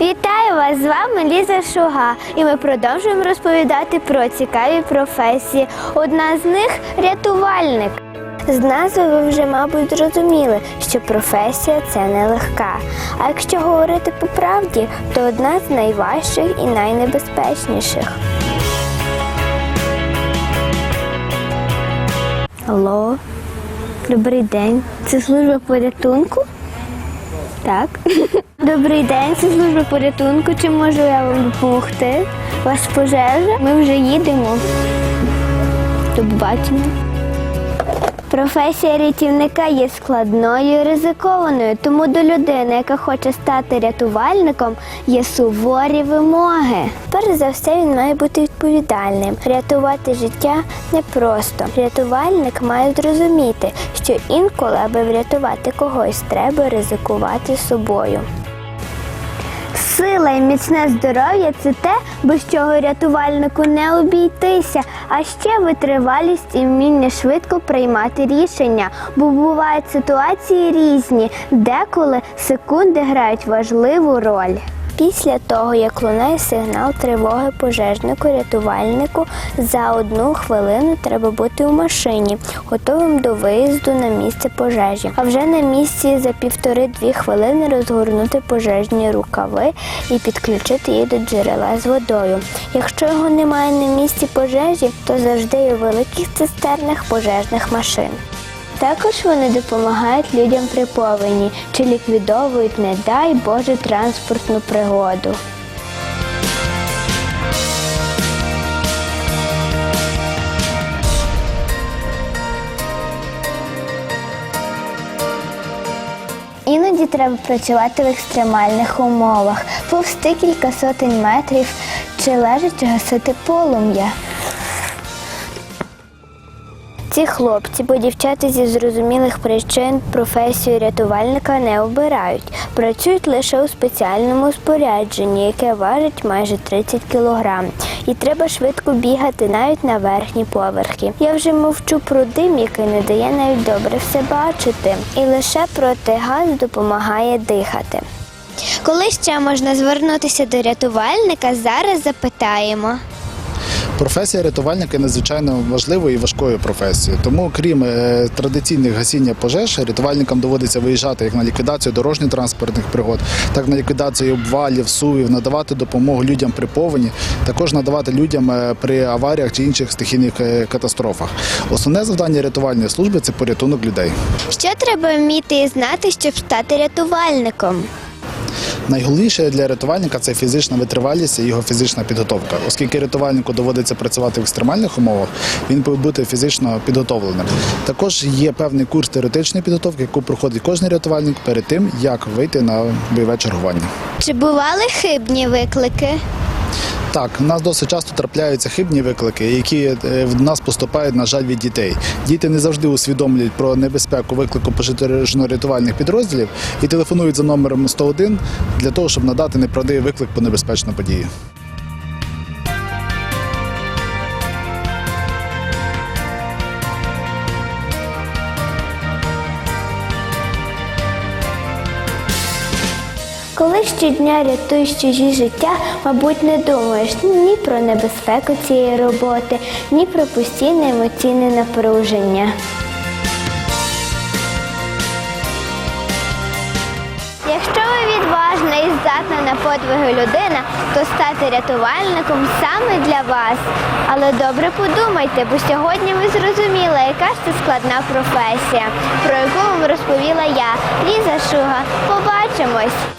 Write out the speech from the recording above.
Вітаю вас! З вами Ліза Шуга, і ми продовжуємо розповідати про цікаві професії. Одна з них рятувальник. З назви ви вже, мабуть, зрозуміли, що професія це нелегка. А якщо говорити по правді, то одна з найважчих і найнебезпечніших. Алло, добрий день. Це служба порятунку? Так. Добрий день, це служба порятунку. Чи можу я вам допомогти? У вас пожежа? Ми вже їдемо. До побачення. Професія рятівника є складною і ризикованою, тому до людини, яка хоче стати рятувальником, є суворі вимоги. Перш за все, він має бути відповідальним. Рятувати життя непросто. Рятувальник має зрозуміти, що інколи, аби врятувати когось, треба ризикувати собою. Сила і міцне здоров'я це те, без чого рятувальнику не обійтися, а ще витривалість і вміння швидко приймати рішення, бо бувають ситуації різні, деколи секунди грають важливу роль. Після того, як лунає сигнал тривоги пожежнику, рятувальнику, за одну хвилину треба бути у машині, готовим до виїзду на місце пожежі. А вже на місці за півтори-дві хвилини розгорнути пожежні рукави і підключити їх до джерела з водою. Якщо його немає на місці пожежі, то завжди у великих цистернах пожежних машин. Також вони допомагають людям при повені чи ліквідовують, не дай Боже, транспортну пригоду. Іноді треба працювати в екстремальних умовах, повсти кілька сотень метрів чи лежачи гасити полум'я. Ці хлопці, бо дівчата зі зрозумілих причин професію рятувальника не обирають. Працюють лише у спеціальному спорядженні, яке важить майже 30 кілограм. І треба швидко бігати навіть на верхні поверхи. Я вже мовчу про дим, який не дає навіть добре все бачити. І лише протигаз допомагає дихати. Коли ще можна звернутися до рятувальника, зараз запитаємо. Професія рятувальника є надзвичайно важливою і важкою професією. Тому, крім е, традиційних гасіння пожеж, рятувальникам доводиться виїжджати як на ліквідацію дорожньо-транспортних пригод, так і на ліквідацію обвалів, сувів, надавати допомогу людям при повені, також надавати людям е, при аваріях чи інших стихійних е, катастрофах. Основне завдання рятувальної служби це порятунок людей. Що треба вміти і знати, щоб стати рятувальником? Найголовніше для рятувальника це фізична витривалість і його фізична підготовка. Оскільки рятувальнику доводиться працювати в екстремальних умовах, він повинен бути фізично підготовленим. Також є певний курс теоретичної підготовки, яку проходить кожен рятувальник перед тим, як вийти на бойове чергування. Чи бували хибні виклики? Так, у нас досить часто трапляються хибні виклики, які е, в нас поступають, на жаль, від дітей. Діти не завжди усвідомлюють про небезпеку виклику пожежно-рятувальних підрозділів і телефонують за номером 101 для того, щоб надати неправдивий виклик по небезпечній подію. Коли щодня рятуєш чужі життя, мабуть, не думаєш ні про небезпеку цієї роботи, ні про постійне емоційне напруження. Якщо ви відважна і здатна на подвиги людина, то стати рятувальником саме для вас. Але добре подумайте, бо сьогодні ви зрозуміли, яка ж це складна професія, про яку вам розповіла я, Ліза Шуга. Побачимось!